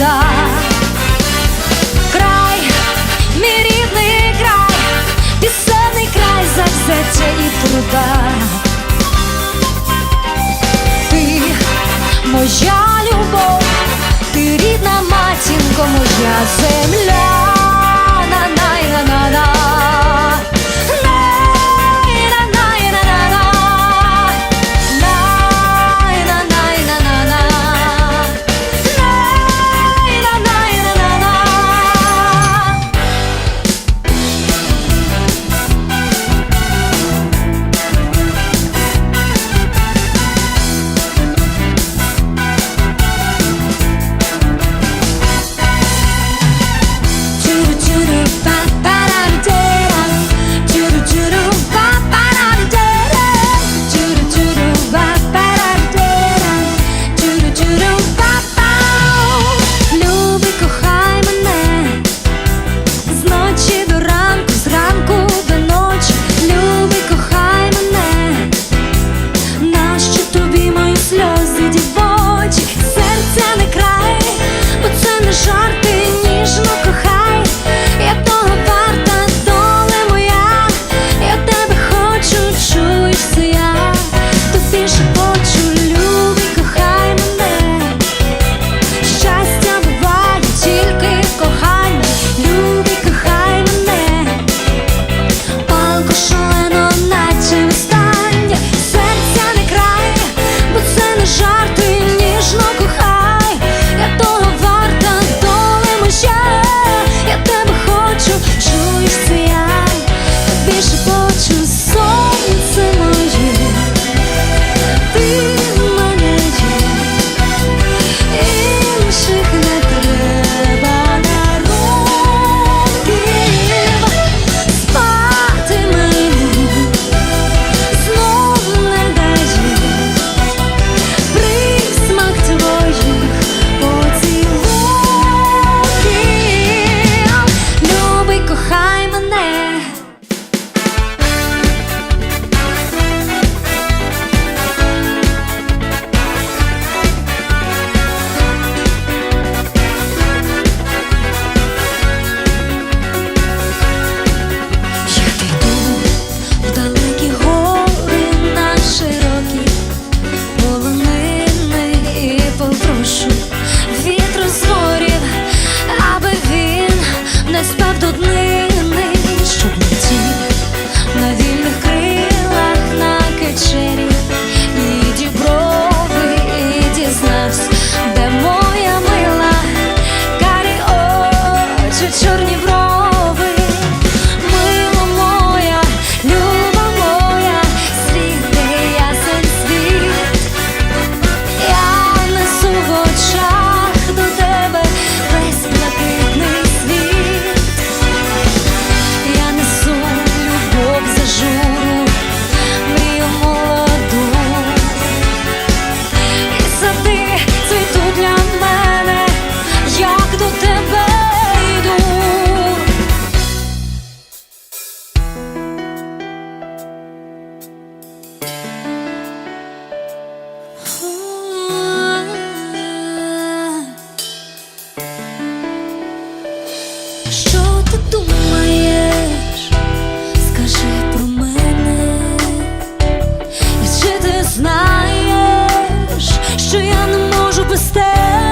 і труда. чорні вроди. що ти думаєш, скажи про мене, І чи ти знаєш, що я не можу без тебе?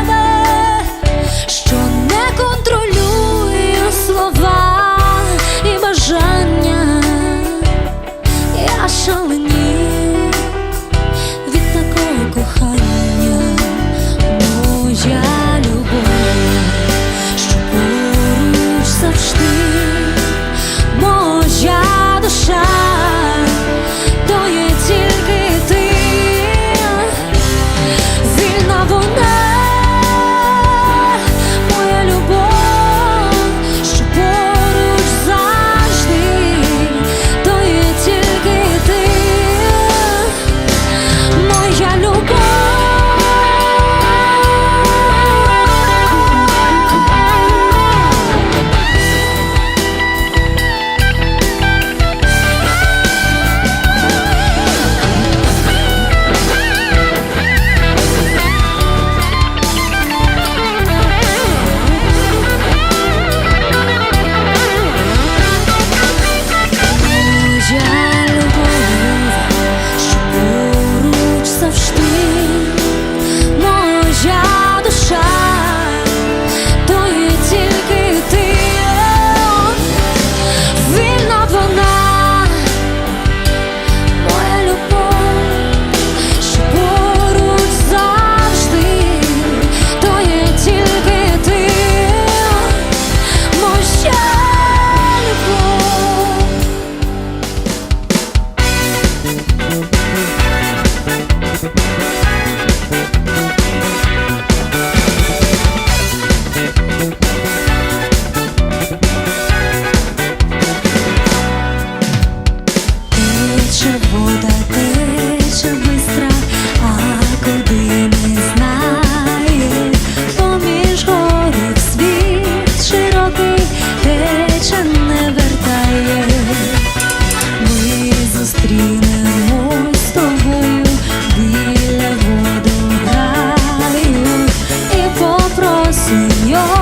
所有。